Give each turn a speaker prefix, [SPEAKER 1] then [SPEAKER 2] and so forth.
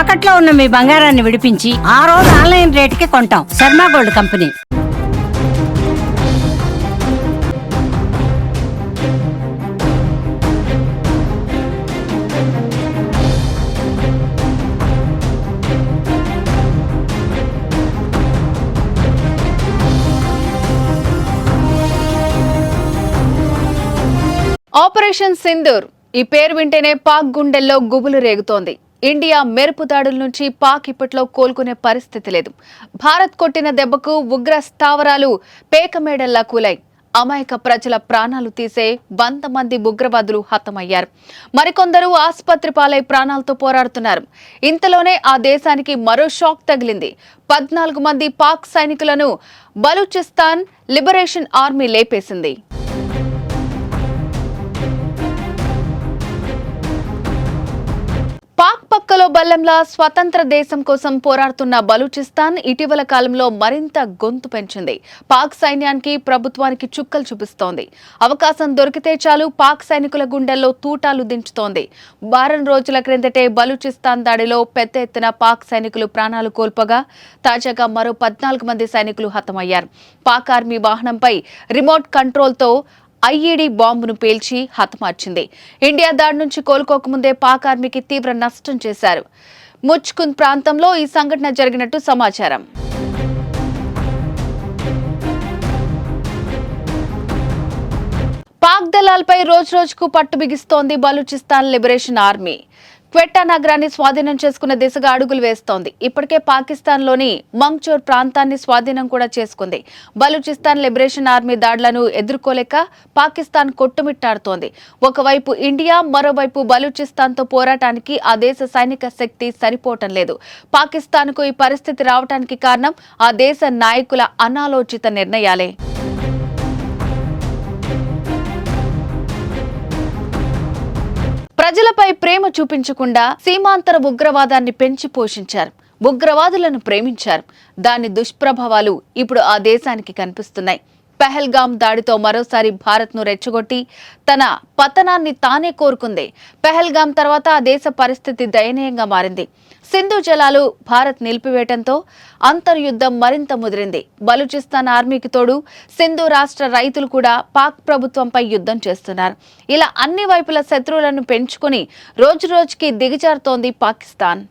[SPEAKER 1] తాకట్లో ఉన్న మీ బంగారాన్ని విడిపించి ఆ రోజు ఆన్లైన్ రేటుకి కొంటాం. Sharma gold company.
[SPEAKER 2] Operation Sindoor. ఈ పేరు వింటేనే పాక్ గుండెల్లో గుబులు రేగుతోంది. ఇండియా మెరుపు దాడుల నుంచి పాక్ ఇప్పట్లో కోలుకునే పరిస్థితి లేదు. భారత్ కొట్టిన దెబ్బకు ఉగ్ర స్థావరాలు పేకమేడల్లా కూలాయి. అమాయక ప్రజల ప్రాణాలు తీసే వంద మంది ఉగ్రవాదులు హతమయ్యారు. మరికొందరు ఆసుపత్రి పాలై ప్రాణాలతో పోరాడుతున్నారు. ఇంతలోనే ఆ దేశానికి మరో షాక్ తగిలింది. పద్నాలుగు మంది పాక్ సైనికులను బలూచిస్తాన్ లిబరేషన్ ఆర్మీ లేపేసింది. బల్లంలా స్వతంత్ర దేశం కోసం పోరాడుతున్న బలూచిస్తాన్ ఇటీవల కాలంలో మరింత గొంతు పెంచింది. పాక్ సైన్యానికి ప్రభుత్వానికి చుక్కలు చూపిస్తోంది. అవకాశం దొరికితే చాలు పాక్ సైనికుల గుండెల్లో తూటాలు దించుతోంది. వారం రోజుల క్రిందటే బలూచిస్తాన్ దాడిలో పెద్ద ఎత్తున పాక్ సైనికులు ప్రాణాలు కోల్పోగా తాజాగా మరో పద్నాలుగు మంది సైనికులు హతమయ్యారు. పాక్ ఆర్మీ వాహనంపై రిమోట్ కంట్రోల్తో ఐఈడీ బాంబును పేల్చి హతమార్చింది. ఇండియా దాడి నుంచి కోలుకోకముందే పాక్ ఆర్మీకి తీవ్ర నష్టం చేశారు. ముచ్కుంద్ ప్రాంతంలో ఈ సంఘటన జరిగినట్టు సమాచారం. పాక్ దళాలపై రోజు రోజుకు పట్టు బిగిస్తోంది బలూచిస్తాన్ లిబరేషన్ ఆర్మీ. క్వెట్టా నగరాన్ని స్వాధీనం చేసుకున్న దిశగా అడుగులు వేస్తోంది. ఇప్పటికే పాకిస్తాన్లోని మంగ్చోర్ ప్రాంతాన్ని స్వాధీనం కూడా చేసుకుంది. బలూచిస్తాన్ లిబరేషన్ ఆర్మీ దాడులను ఎదుర్కోలేక పాకిస్తాన్ కొట్టుమిట్టాడుతోంది. ఒకవైపు ఇండియా మరోవైపు బలూచిస్తాన్తో పోరాటానికి ఆ దేశ సైనిక శక్తి సరిపోవటం లేదు. పాకిస్తాన్కు ఈ పరిస్థితి రావటానికి కారణం ఆ దేశ నాయకుల అనాలోచిత నిర్ణయాలే. ప్రజలపై ప్రేమ చూపించకుండా సీమాంతర ఉగ్రవాదాన్ని పెంచి పోషించారు. ఉగ్రవాదులను ప్రేమించారు. దాని దుష్ప్రభావాలు ఇప్పుడు ఆ దేశానికి కనిపిస్తున్నాయి. పెహల్గామ్ దాడితో మరోసారి భారత్ను రెచ్చగొట్టి తన పతనాన్ని తానే కోరుకుంది. పెహల్గామ్ తర్వాత ఆ దేశ పరిస్థితి దయనీయంగా మారింది. సింధు జలాలు భారత్ నిలిపివేయటంతో అంతర్యుద్ధం మరింత ముదిరింది. బలూచిస్తాన్ ఆర్మీకి తోడు సింధు రాష్ట్ర రైతులు కూడా పాక్ ప్రభుత్వంపై యుద్ధం చేస్తున్నారు. ఇలా అన్ని వైపుల శత్రువులను పెంచుకొని రోజురోజుకి దిగజారుతోంది పాకిస్తాన్.